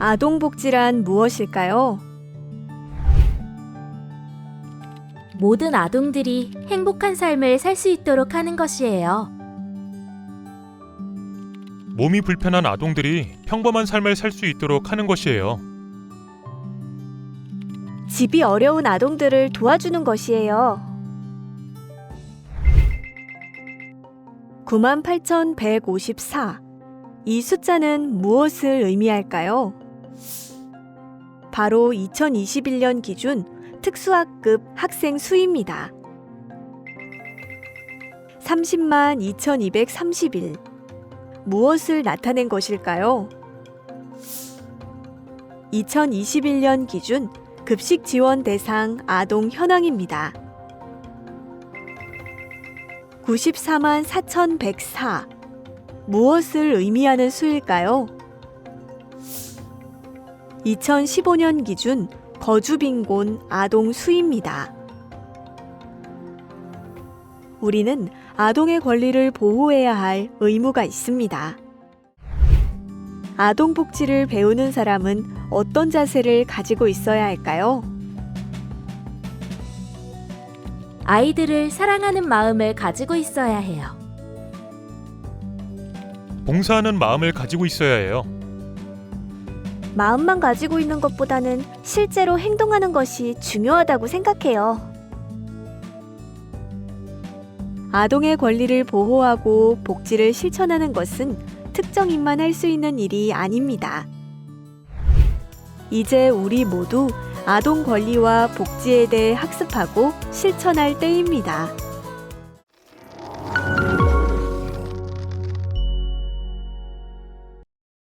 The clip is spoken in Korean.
아동복지란 무엇일까요? 모든 아동들이 행복한 삶을 살 수 있도록 하는 것이에요. 몸이 불편한 아동들이 평범한 삶을 살 수 있도록 하는 것이에요. 집이 어려운 아동들을 도와주는 것이에요. 98,154. 이 숫자는 무엇을 의미할까요? 바로 2021년 기준 특수학급 학생 수입니다. 30만 2231. 무엇을 나타낸 것일까요? 2021년 기준 급식 지원 대상 아동 현황입니다. 94만 4,104. 무엇을 의미하는 수일까요? 2015년 기준 거주 빈곤 아동 수입니다. 우리는 아동의 권리를 보호해야 할 의무가 있습니다. 아동 복지를 배우는 사람은 어떤 자세를 가지고 있어야 할까요? 아이들을 사랑하는 마음을 가지고 있어야 해요. 봉사하는 마음을 가지고 있어야 해요. 마음만 가지고 있는 것보다는 실제로 행동하는 것이 중요하다고 생각해요. 아동의 권리를 보호하고 복지를 실천하는 것은 특정인만 할 수 있는 일이 아닙니다. 이제 우리 모두 아동 권리와 복지에 대해 학습하고 실천할 때입니다.